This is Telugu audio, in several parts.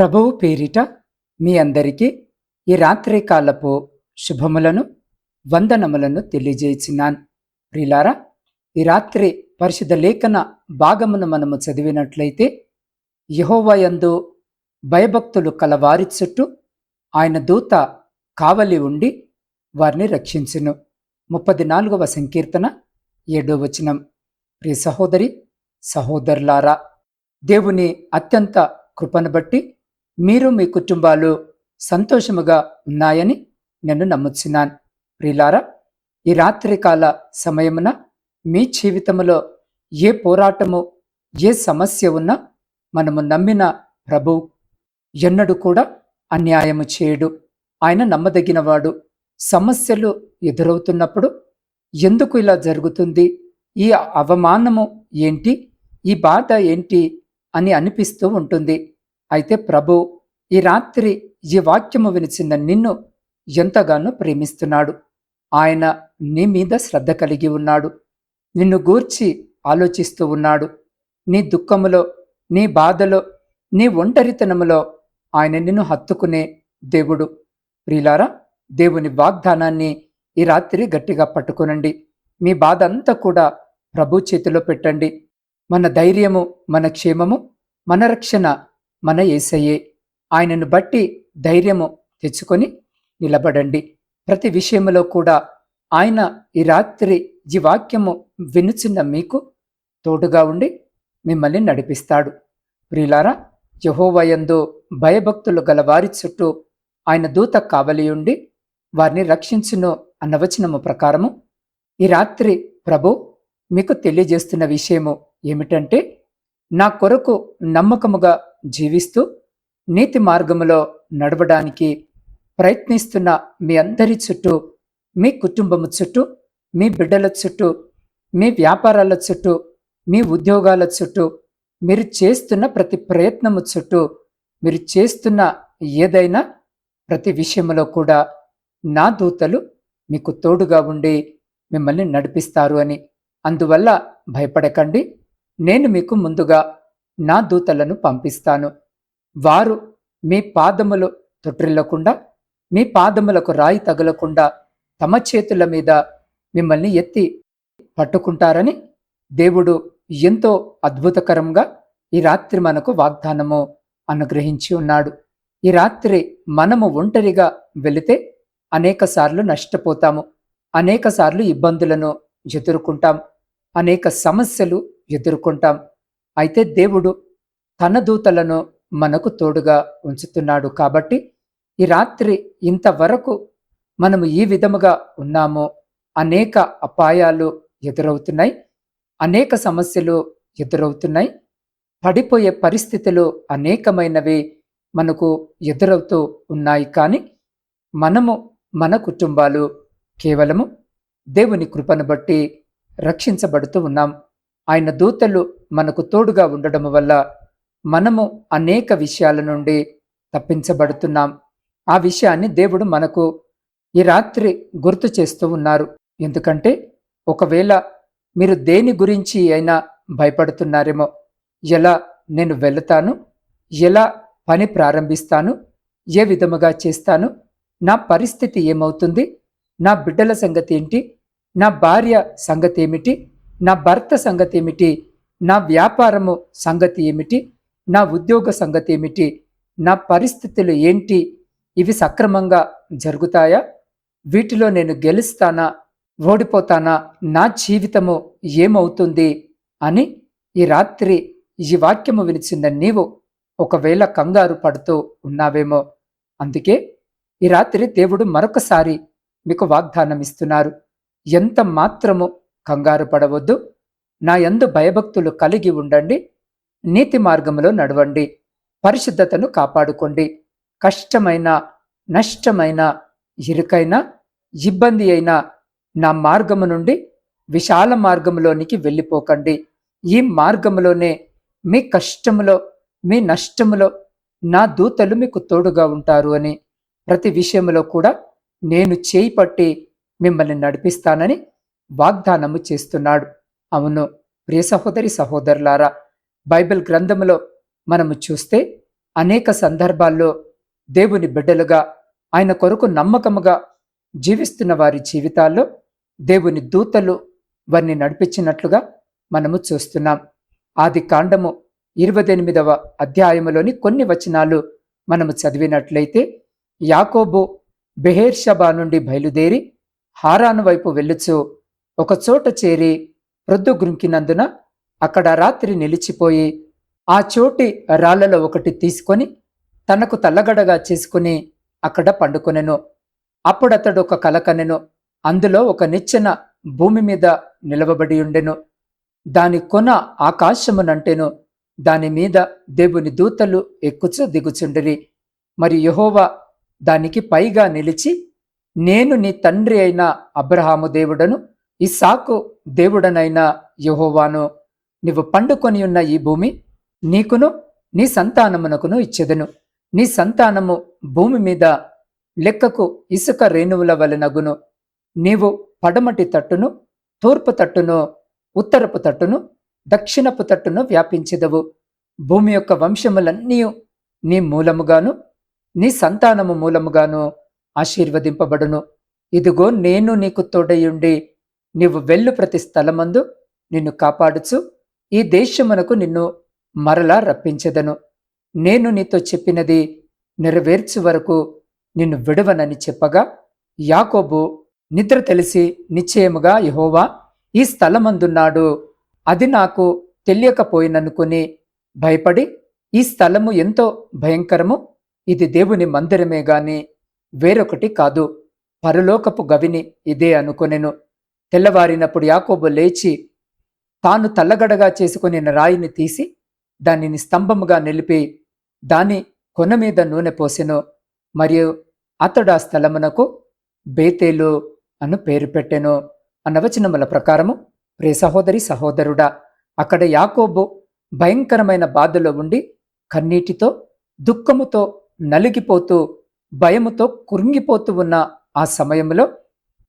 ప్రభువు పేరిట మీ అందరికీ ఈ రాత్రి కాలపు శుభములను వందనములను తెలియజేసినాను. ప్రిలారా ఈ రాత్రి పరిశుద్ధ లేఖన భాగమును మనము చదివినట్లయితే యహోవయందు భయభక్తులు కలవారి చుట్టూ ఆయన దూత కావలి ఉండి వారిని రక్షించును. ముప్పది నాలుగవ సంకీర్తన ఏడో వచనం. ప్రియ సహోదరి సహోదరులారా దేవుని అత్యంత కృపను బట్టి మీరు మీ కుటుంబాలు సంతోషముగా ఉన్నాయని నేను నమ్ముచున్నాను. ప్రిలారా ఈ రాత్రికాల సమయమున మీ జీవితంలో ఏ పోరాటము ఏ సమస్య ఉన్నా మనము నమ్మిన ప్రభు ఎన్నడూ కూడా అన్యాయము చేయడు. ఆయన నమ్మదగినవాడు. సమస్యలు ఎదురవుతున్నప్పుడు ఎందుకు ఇలా జరుగుతుంది? ఈ అవమానము ఏంటి? ఈ బాధ ఏంటి? అని అనిపిస్తూ ఉంటుంది. అయితే ప్రభు ఈ రాత్రి ఈ వాక్యము వినిచిన నిన్ను ఎంతగానో ప్రేమిస్తున్నాడు. ఆయన నీ మీద శ్రద్ధ కలిగి ఉన్నాడు. నిన్ను గూర్చి ఆలోచిస్తూ ఉన్నాడు. నీ దుఃఖములో నీ బాధలో నీ ఒంటరితనములో ఆయన నిన్ను హత్తుకునే దేవుడు. ప్రియులారా దేవుని వాగ్దానాన్ని ఈ రాత్రి గట్టిగా పట్టుకునండి. మీ బాధ అంతా కూడా ప్రభు చేతిలో పెట్టండి. మన ధైర్యము మన క్షేమము మన రక్షణ మన ఏసయ్యే ఆయనను బట్టి ధైర్యము తెచ్చుకొని నిలబడండి. ప్రతి విషయంలో కూడా ఆయన ఈ రాత్రి ఈ వాక్యము వినుచున్న మీకు తోడుగా ఉండి మిమ్మల్ని నడిపిస్తాడు. ప్రియులారా యహోవయందు భయభక్తులు గల వారి చుట్టూ ఆయన దూత కావలి ఉండి వారిని రక్షించును అన్నవచనము ప్రకారము ఈ రాత్రి ప్రభు మీకు తెలియజేస్తున్న విషయము ఏమిటంటే నా కొరకు నమ్మకముగా జీవిస్తూ నీతి మార్గములో నడవడానికి ప్రయత్నిస్తున్న మీ అందరి చుట్టూ మీ కుటుంబము చుట్టూ మీ బిడ్డల చుట్టూ మీ వ్యాపారాల చుట్టూ మీ ఉద్యోగాల చుట్టూ మీరు చేస్తున్న ప్రతి ప్రయత్నము చుట్టూ మీరు చేస్తున్న ఏదైనా ప్రతి విషయంలో కూడా నా దూతలు మీకు తోడుగా ఉండి మిమ్మల్ని నడిపిస్తారు అని. అందువల్ల భయపడకండి. నేను మీకు ముందుగా నా దూతలను పంపిస్తాను. వారు మీ పాదములు తొట్రిల్లకుండా మీ పాదములకు రాయి తగలకుండా తమ చేతుల మీద మిమ్మల్ని ఎత్తి పట్టుకుంటారని దేవుడు ఎంతో అద్భుతకరంగా ఈ రాత్రి మనకు వాగ్దానము అనుగ్రహించి ఉన్నాడు. ఈ రాత్రి మనము ఒంటరిగా వెళితే అనేక సార్లు నష్టపోతాము. అనేక సార్లు ఇబ్బందులను ఎదుర్కొంటాం. అనేక సమస్యలు ఎదుర్కొంటాం. అయితే దేవుడు తన దూతలను మనకు తోడుగా ఉంచుతున్నాడు కాబట్టి ఈ రాత్రి ఇంతవరకు మనము ఈ విధముగా ఉన్నామో అనేక అపాయాలు ఎదురవుతున్నాయి అనేక సమస్యలు ఎదురవుతున్నాయి పడిపోయే పరిస్థితులు అనేకమైనవి మనకు ఎదురవుతూ ఉన్నాయి కానీ మనము మన కుటుంబాలు కేవలము దేవుని కృపను బట్టి రక్షించబడుతూ ఉన్నాం. ఆయన దూతలు మనకు తోడుగా ఉండడం వల్ల మనము అనేక విషయాల నుండి తప్పించబడుతున్నాం. ఆ విషయాన్ని దేవుడు మనకు ఈ రాత్రి గుర్తు చేస్తూ ఉన్నారు. ఎందుకంటే ఒకవేళ మీరు దేని గురించి అయినా భయపడుతున్నారేమో ఎలా నేను వెళతాను ఎలా పని ప్రారంభిస్తాను ఏ విధముగా చేస్తాను నా పరిస్థితి ఏమవుతుంది నా బిడ్డల సంగతి ఏంటి నా భార్య సంగతి ఏమిటి నా భర్త సంగతి ఏమిటి? నా వ్యాపారము సంగతి ఏమిటి? నా ఉద్యోగ సంగతి ఏమిటి? నా పరిస్థితులు ఏంటి? ఇవి సక్రమంగా జరుగుతాయా? వీటిలో నేను గెలుస్తానా? ఓడిపోతానా? నా జీవితము ఏమవుతుంది? అని ఈ రాత్రి ఈ వాక్యము వినిచిన నీవు ఒకవేళ కంగారు పడుతూ ఉన్నావేమో. అందుకే ఈ రాత్రి దేవుడు మరొకసారి మీకు వాగ్దానం ఇస్తున్నారు ఎంత మాత్రము కంగారు పడవద్దు. నా యందు భయభక్తులు కలిగి ఉండండి. నీతి మార్గంలో నడవండి. పరిశుద్ధతను కాపాడుకోండి. కష్టమైన నష్టమైన ఇరుకైన ఇబ్బంది అయిన నా మార్గము నుండి విశాల మార్గంలోనికి వెళ్ళిపోకండి. ఈ మార్గంలోనే మీ కష్టములో మీ నష్టములో నా దూతలు మీకు తోడుగా ఉంటారు అని ప్రతి విషయంలో కూడా నేను చేయి పట్టి మిమ్మల్ని నడిపిస్తానని వాగ్దానము చేస్తున్నాడు. అవును ప్రియ సహోదరి సహోదరులారా బైబిల్ గ్రంథములో మనము చూస్తే అనేక సందర్భాల్లో దేవుని బిడ్డలుగా ఆయన కొరకు నమ్మకముగా జీవిస్తున్న వారి జీవితాల్లో దేవుని దూతలు వారిని నడిపించినట్లుగా మనము చూస్తున్నాం. ఆది కాండము ఇరవై ఎనిమిదవ అధ్యాయములోని కొన్ని వచనాలు మనము చదివినట్లయితే యాకోబు బెహేర్షబా నుండి బయలుదేరి హారాను వైపు వెళ్ళుచు ఒక చోట చేరి ప్రొద్దు గుంకినందున అక్కడ రాత్రి నిలిచిపోయి ఆ చోటి రాళ్ళలో ఒకటి తీసుకొని తనకు తల్లగడగా చేసుకుని అక్కడ పండుకొనెను. అప్పుడతడు ఒక కలకనెను అందులో ఒక నిచ్చెన భూమి మీద నిలవబడి ఉండెను. దాని కొన ఆకాశమునంటెను. దాని మీద దేవుని దూతలు ఎక్కుచు దిగుచుండిరి. మరి యహోవా దానికి పైగా నిలిచి నేను నీ తండ్రి అయిన అబ్రహాము దేవుడను ఇసాకు దేవుడనైన యహోవాను నీవు పండుకొని ఉన్న ఈ భూమి నీకును నీ సంతానమునకును ఇచ్చెదను. నీ సంతానము భూమి మీద లెక్కకు ఇసుక రేణువుల వలెనగును నీవు పడమటి తట్టును తూర్పు తట్టును ఉత్తరపు తట్టును దక్షిణపు తట్టును వ్యాపించెదవు. భూమి యొక్క వంశములన్నీ నీ మూలముగాను నీ సంతానము మూలముగాను ఆశీర్వదింపబడును. ఇదిగో నేను నీకు తోడయుండి నీవు వెళ్ళు ప్రతి స్థలమందు నిన్ను కాపాడుచు. ఈ దేశమునకు నిన్ను మరలా రప్పించెదను. నేను నీతో చెప్పినది నెరవేర్చు వరకు నిన్ను విడవనని చెప్పగా యాకోబు నిద్ర తెలిసి నిశ్చయముగా యహోవా ఈ స్థలమందున్నాడు. అది నాకు తెలియకపోయిననుకుని భయపడి ఈ స్థలము ఎంతో భయంకరము. ఇది దేవుని మందిరమే గాని వేరొకటి కాదు. పరలోకపు గవిని ఇదే అనుకొనెను. తెల్లవారినప్పుడు యాకోబు లేచి తాను తల్లగడగా చేసుకుని రాయిని తీసి దానిని స్తంభముగా నిలిపి దాని కొన మీద నూనె పోసెను. మరియు అతడు ఆ స్థలమునకు బేతేలు అను పేరు పెట్టెను. అనవచనముల ప్రకారము ప్రే సహోదరి సహోదరుడా అక్కడ యాకోబు భయంకరమైన బాధలో ఉండి కన్నీటితో దుఃఖముతో నలిగిపోతూ భయముతో కురింగిపోతూ ఉన్న ఆ సమయంలో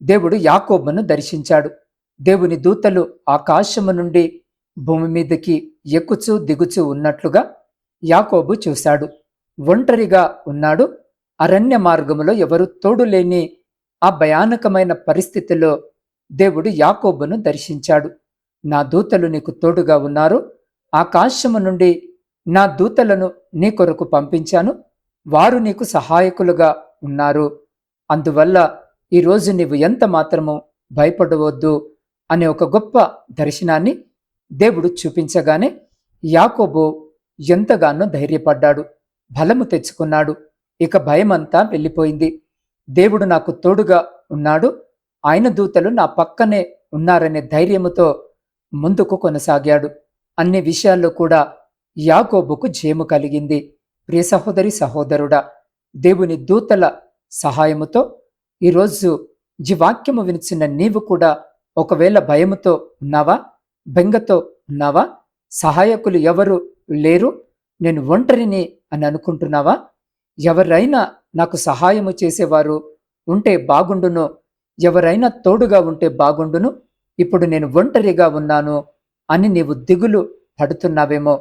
దేవుడు యాకోబును దర్శించాడు. దేవుని దూతలు ఆకాశము నుండి భూమి మీదకి ఎక్కుచూ దిగుచూ ఉన్నట్లుగా యాకోబు చూశాడు. ఒంటరిగా ఉన్నాడు. అరణ్య మార్గములో ఎవరు తోడులేని ఆ భయానకమైన పరిస్థితిలో దేవుడు యాకోబును దర్శించాడు. నా దూతలు నీకు తోడుగా ఉన్నారు. ఆకాశము నుండి నా దూతలను నీ కొరకు పంపించాను. వారు నీకు సహాయకులుగా ఉన్నారు. అందువల్ల ఈరోజు నీవు ఎంత మాత్రము భయపడవద్దు అనే ఒక గొప్ప దర్శనాన్ని దేవుడు చూపించగానే యాకోబో ఎంతగానో ధైర్యపడ్డాడు బలము తెచ్చుకున్నాడు. ఇక భయమంతా వెళ్ళిపోయింది. దేవుడు నాకు తోడుగా ఉన్నాడు ఆయన దూతలు నా పక్కనే ఉన్నారనే ధైర్యముతో ముందుకు కొనసాగాడు. అన్ని విషయాల్లో కూడా యాకోబుకు జయము కలిగింది. ప్రియ సహోదరి సహోదరుడా దేవుని దూతల సహాయముతో ఈరోజు జీవాక్యము వినిచిన నీవు కూడా ఒకవేళ భయముతో ఉన్నావా బెంగతో ఉన్నావా సహాయకులు ఎవరు లేరు నేను ఒంటరిని అని అనుకుంటున్నావా? ఎవరైనా నాకు సహాయము చేసేవారు ఉంటే బాగుండును ఎవరైనా తోడుగా ఉంటే బాగుండును ఇప్పుడు నేను ఒంటరిగా ఉన్నాను అని నీవు దిగులు పడుతున్నావేమో.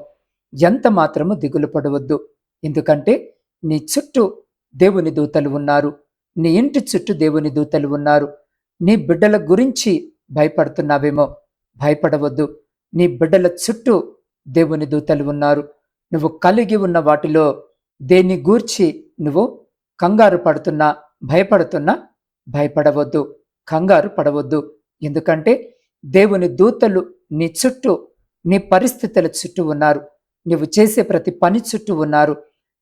ఎంత మాత్రము దిగులు పడవద్దు ఎందుకంటే నీ చుట్టూ దేవుని దూతలు ఉన్నారు. నీ ఇంటి చుట్టూ దేవుని దూతలు ఉన్నారు. నీ బిడ్డల గురించి భయపడుతున్నావేమో భయపడవద్దు. నీ బిడ్డల చుట్టూ దేవుని దూతలు ఉన్నారు. నువ్వు కలిగి ఉన్న వాటిలో దేన్ని గూర్చి నువ్వు కంగారు పడుతున్నా భయపడుతున్నా భయపడవద్దు. కంగారు పడవద్దు. ఎందుకంటే దేవుని దూతలు నీ చుట్టూ నీ పరిస్థితుల చుట్టూ ఉన్నారు. నువ్వు చేసే ప్రతి పని చుట్టూ ఉన్నారు.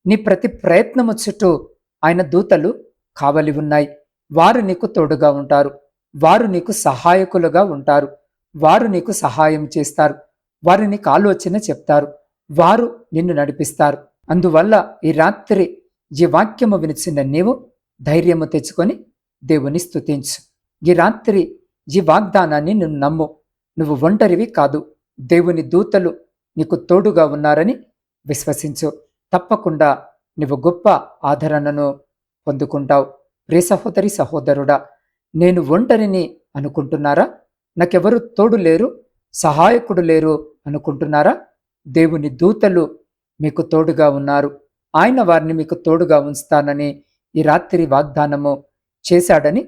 నీ ప్రతి ప్రయత్నము చుట్టూ ఆయన దూతలు కావలి ఉన్నాయి. వారు నీకు తోడుగా ఉంటారు. వారు నీకు సహాయకులుగా ఉంటారు. వారు నీకు సహాయం చేస్తారు. వారు నీకు ఆలోచన చెప్తారు. వారు నిన్ను నడిపిస్తారు. అందువల్ల ఈ రాత్రి ఈ వాక్యము వినిచిన నీవు ధైర్యము తెచ్చుకొని దేవుని స్థుతించు ఈ రాత్రి ఈ వాగ్దానాన్ని నువ్వు నమ్ము. నువ్వు ఒంటరివి కాదు. దేవుని దూతలు నీకు తోడుగా ఉన్నారని విశ్వసించు. తప్పకుండా నువ్వు గొప్ప ఆదరణను పొందుకుంటావు. ప్రియ సహోదరి సహోదరుడా నేను ఒంటరిని అనుకుంటున్నారా? నాకెవరు తోడు లేరు సహాయకుడు లేరు అనుకుంటున్నారా? దేవుని దూతలు మీకు తోడుగా ఉన్నారు. ఆయన వారిని మీకు తోడుగా ఉంచుతానని ఈ రాత్రి వాగ్దానము చేశాడని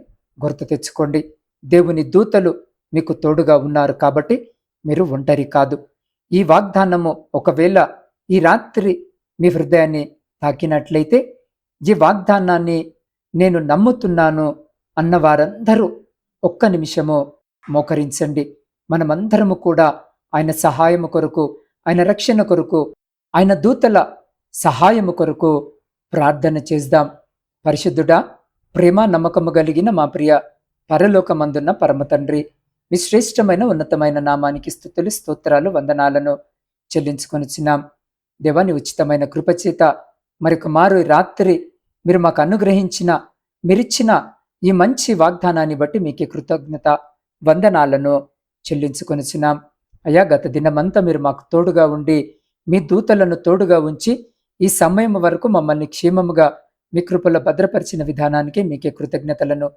గుర్తు తెచ్చుకోండి. దేవుని దూతలు మీకు తోడుగా ఉన్నారు కాబట్టి మీరు ఒంటరి కాదు. ఈ వాగ్దానము ఒకవేళ ఈ రాత్రి మీ హృదయాన్ని తాకినట్లయితే ఈ వాగ్దానాన్ని నేను నమ్ముతున్నాను అన్న వారందరూ ఒక్క నిమిషము మోకరించండి. మనమందరము కూడా ఆయన సహాయము కొరకు ఆయన రక్షణ కొరకు ఆయన దూతల సహాయము కొరకు ప్రార్థన చేద్దాం. పరిశుద్ధుడా ప్రేమ నమ్మకము కలిగిన మా ప్రియ పరలోకమందున్న పరమతండ్రి మీ శ్రేష్టమైన ఉన్నతమైన నామానికి స్థుతులు స్తోత్రాలు వందనాలను చెల్లించుకొనిచ్చినాం దేవాని ఉచితమైన కృపచేత మరొక మారు రాత్రి మీరు మాకు అనుగ్రహించిన మీరిచ్చిన ఈ మంచి వాగ్దానాన్ని బట్టి మీకే కృతజ్ఞత వందనాలను చెల్లించుకొనిచున్నాం. అయ్యా గత దినమంతా మీరు మాకు తోడుగా ఉండి మీ దూతలను తోడుగా ఉంచి ఈ సమయం వరకు మమ్మల్ని క్షేమముగా మీ కృపలో భద్రపరిచిన విధానానికి మీకే కృతజ్ఞతలను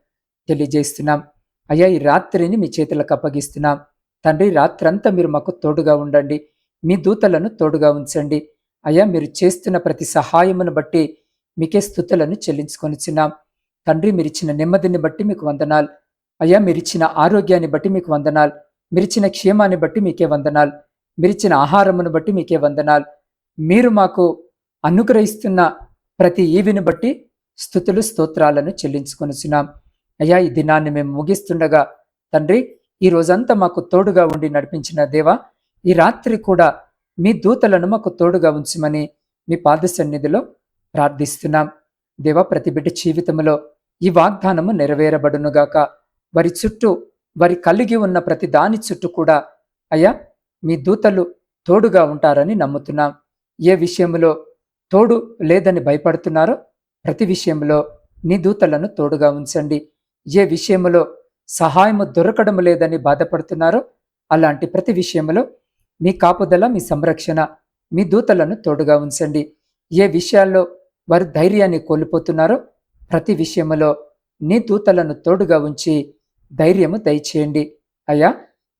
తెలియజేస్తున్నాం. అయ్యా ఈ రాత్రిని మీ చేతులకు అప్పగిస్తున్నాం. తండ్రి రాత్రంతా మీరు మాకు తోడుగా ఉండండి. మీ దూతలను తోడుగా ఉంచండి. అయ్యా మీరు చేస్తున్న ప్రతి సహాయమును బట్టి మీకే స్థుతులను చెల్లించుకొనిచున్నాం తండ్రి మీరిచ్చిన నెమ్మదిని బట్టి మీకు వందనాలు. అయ్యా మీరిచ్చిన ఆరోగ్యాన్ని బట్టి మీకు వందనాలు. మీరిచ్చిన క్షేమాన్ని బట్టి మీకే వందనాలు. మీరిచ్చిన ఆహారమును బట్టి మీకే వందనాలు. మీరు మాకు అనుగ్రహిస్తున్న ప్రతి ఈవిని బట్టి స్థుతులు స్తోత్రాలను చెల్లించుకొనిచున్నాం అయ్యా ఈ దినాన్ని మేము ముగిస్తుండగా తండ్రి ఈ రోజంతా మాకు తోడుగా ఉండి నడిపించిన దేవా ఈ రాత్రి కూడా మీ దూతలను మాకు తోడుగా ఉంచమని మీ పాద సన్నిధిలో ప్రార్థిస్తున్నాం. దేవ ప్రతి బిడ్డ జీవితంలో ఈ వాగ్దానము నెరవేరబడునుగాక. వారి చుట్టూ వారి కలిగి ఉన్న ప్రతి దాని చుట్టూ కూడా అయ్యా మీ దూతలు తోడుగా ఉంటారని నమ్ముతున్నాం. ఏ విషయంలో తోడు లేదని భయపడుతున్నారో ప్రతి విషయంలో నీ దూతలను తోడుగా ఉంచండి. ఏ విషయంలో సహాయము దొరకడం లేదని బాధపడుతున్నారో అలాంటి ప్రతి విషయంలో మీ కాపుదల మీ సంరక్షణ మీ దూతలను తోడుగా ఉంచండి. ఏ విషయాల్లో వారు ధైర్యాన్ని కోల్పోతున్నారో. ప్రతి విషయంలో నీ దూతలను తోడుగా ఉంచి ధైర్యము దయచేయండి. అయ్యా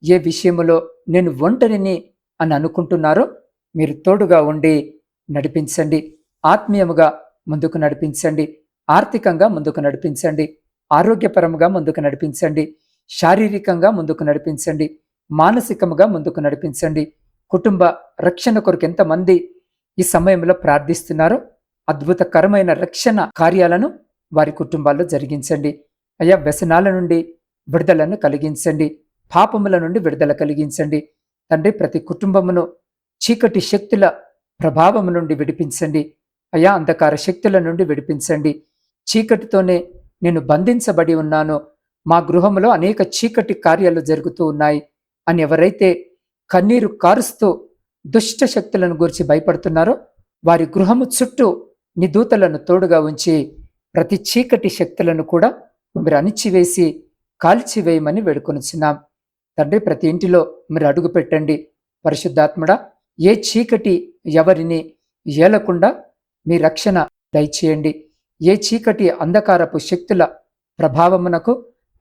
ఏ విషయములో నేను ఒంటరిని అని అనుకుంటున్నారో మీరు తోడుగా ఉండి నడిపించండి. ఆత్మీయముగా ముందుకు నడిపించండి. ఆర్థికంగా ముందుకు నడిపించండి. ఆరోగ్యపరముగా ముందుకు నడిపించండి. శారీరకంగా ముందుకు నడిపించండి. మానసికముగా ముందుకు నడిపించండి. కుటుంబ రక్షణ కొరకు ఎంతమంది ఈ సమయంలో ప్రార్థిస్తున్నారో అద్భుతకరమైన రక్షణ కార్యాలను వారి కుటుంబాల్లో జరిగించండి. అయ్యా వ్యసనాల నుండి విడుదలను కలిగించండి. పాపముల నుండి విడుదల కలిగించండి. తండ్రి ప్రతి కుటుంబమును చీకటి శక్తుల ప్రభావము నుండి విడిపించండి. అయా అంధకార శక్తుల నుండి విడిపించండి. చీకటితోనే నేను బంధించబడి ఉన్నాను. మా గృహంలో అనేక చీకటి కార్యాలు జరుగుతూ ఉన్నాయి. అని ఎవరైతే కన్నీరు కారుస్తూ దుష్ట శక్తులను గురించి భయపడుతున్నారో వారి గృహము చుట్టూ నీ దూతలను తోడుగా ఉంచి ప్రతి చీకటి శక్తులను కూడా మీరు అణిచివేసి కాల్చివేయమని వేడుకొనిచున్నాం. తండ్రి ప్రతి ఇంటిలో మీరు అడుగు పెట్టండి. పరిశుద్ధాత్మడా ఏ చీకటి ఎవరిని ఏలకుండా మీ రక్షణ దయచేయండి. ఏ చీకటి అంధకారపు శక్తుల ప్రభావమునకు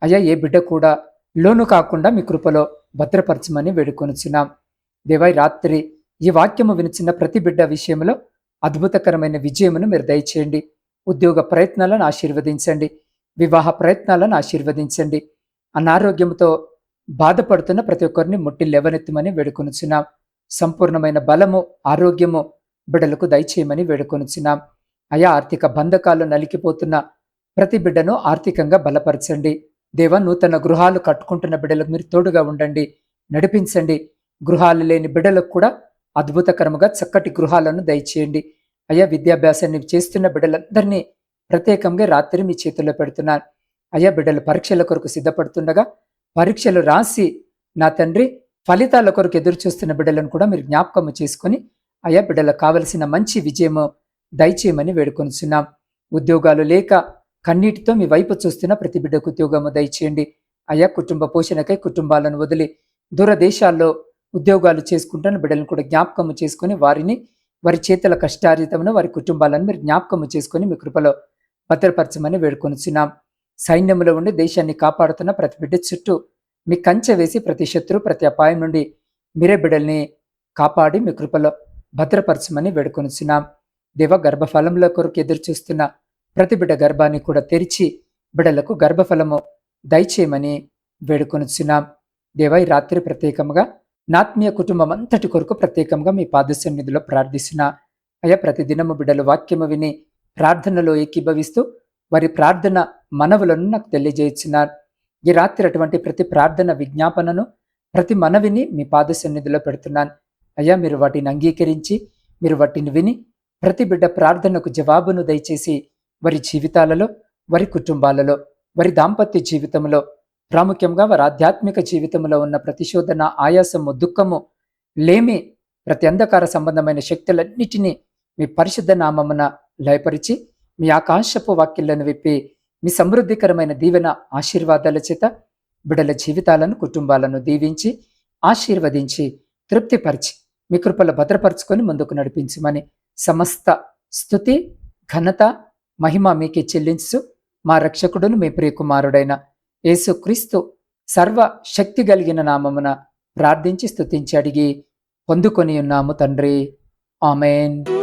అయ్యా ఏ బిడ్డ కూడా లోను కాకుండా మీ కృపలో భద్రపరచమని వేడుకొనుచున్నాం. దేవై రాత్రి ఈ వాక్యము వినిచిన ప్రతి బిడ్డ విషయంలో అద్భుతకరమైన విజయమును మీరు దయచేయండి. ఉద్యోగ ప్రయత్నాలను ఆశీర్వదించండి. వివాహ ప్రయత్నాలను ఆశీర్వదించండి. అనారోగ్యంతో బాధపడుతున్న ప్రతి ఒక్కరిని ముట్టి లేవనెత్తమని వేడుకొనుచున్నాం. సంపూర్ణమైన బలము ఆరోగ్యము బిడ్డలకు దయచేయమని వేడుకొనుచున్నాం. అయా ఆర్థిక బంధకాలు నలికిపోతున్న ప్రతి బిడ్డను ఆర్థికంగా బలపరచండి. దేవ నూతన గృహాలు కట్టుకుంటున్న బిడ్డలకు మీరు తోడుగా ఉండండి. నడిపించండి. గృహాలు లేని బిడ్డలకు కూడా అద్భుతకరముగా చక్కటి గృహాలను దయచేయండి. అయ్యా విద్యాభ్యాసాన్ని చేస్తున్న బిడ్డలందరినీ ప్రత్యేకంగా రాత్రి మీ చేతుల్లో పెడుతున్నాను. అయ్యా బిడ్డలు పరీక్షల కొరకు సిద్ధపడుతుండగా పరీక్షలు రాసి నా తండ్రి ఫలితాల కొరకు ఎదురు చూస్తున్న బిడ్డలను కూడా మీరు జ్ఞాపకము చేసుకొని అయ్యా బిడ్డలకు కావలసిన మంచి విజయము దయచేయమని వేడుకొనిచున్నాం. ఉద్యోగాలు లేక కన్నీటితో మీ వైపు చూస్తున్న ప్రతి బిడ్డకు ఉద్యోగము దయచేయండి. అయ్యా కుటుంబ పోషణకై కుటుంబాలను వదిలి దూరదేశాల్లో ఉద్యోగాలు చేసుకుంటున్న బిడ్డలను కూడా జ్ఞాపకము చేసుకొని వారిని వారి చేతుల కష్టార్జితమును వారి కుటుంబాలను మీరు జ్ఞాపకము చేసుకొని మీ కృపలో భద్రపరచమని వేడుకొనిచున్నాం. సైన్యంలో ఉండి దేశాన్ని కాపాడుతున్న ప్రతి బిడ్డ చుట్టూ మీ కంచె వేసి ప్రతి శత్రు ప్రతి అపాయం నుండి మీరే బిడ్డల్ని కాపాడి మీ కృపలో భద్రపరచమని వేడుకొనిచున్నాం. దేవ గర్భఫలంలో కొరకు ఎదురు చూస్తున్న ప్రతి బిడ్డ గర్భాన్ని కూడా తెరిచి బిడలకు గర్భఫలము దయచేయమని వేడుకొనిచున్నాం. దేవ ఈ రాత్రి ప్రత్యేకంగా నాత్మీయ కుటుంబం అంతటి కొరకు ప్రత్యేకంగా మీ పాద ప్రార్థిస్తున్న అయ్యా ప్రతిదినము బిడ్డలు వాక్యము విని ప్రార్థనలో ఏకీభవిస్తూ వారి ప్రార్థన మనవులను నాకు తెలియజేస్తున్నారు. ఈ రాత్రి అటువంటి ప్రతి ప్రార్థన విజ్ఞాపనను ప్రతి మనవిని మీ పాద సన్నిధిలో పెడుతున్నాను. అయ్యా మీరు వాటిని అంగీకరించి మీరు వాటిని విని ప్రతి బిడ్డ ప్రార్థనకు జవాబును దయచేసి వారి జీవితాలలో వారి కుటుంబాలలో వారి దాంపత్య జీవితంలో ప్రాముఖ్యంగా వారి ఆధ్యాత్మిక జీవితంలో ఉన్న ప్రతిశోధన ఆయాసము దుఃఖము లేమి ప్రతి అంధకార సంబంధమైన శక్తులన్నిటినీ మీ పరిశుద్ధ నామమున లయపరిచి మీ ఆకాశపు వాక్యలను విప్పి మీ సమృద్ధికరమైన దీవెన ఆశీర్వాదాల చేత బిడల జీవితాలను కుటుంబాలను దీవించి ఆశీర్వదించి తృప్తిపరిచి మీ కృపలు భద్రపరుచుకొని ముందుకు నడిపించమని సమస్త స్థుతి ఘనత మహిమ మీకే చెల్లించు మా రక్షకుడును మీ ప్రియకుమారుడైన యేసుక్రీస్తు సర్వ శక్తి కలిగిన నామమున ప్రార్థించి స్థుతించి అడిగి పొందుకొని ఉన్నాము తండ్రి. ఆమెన్.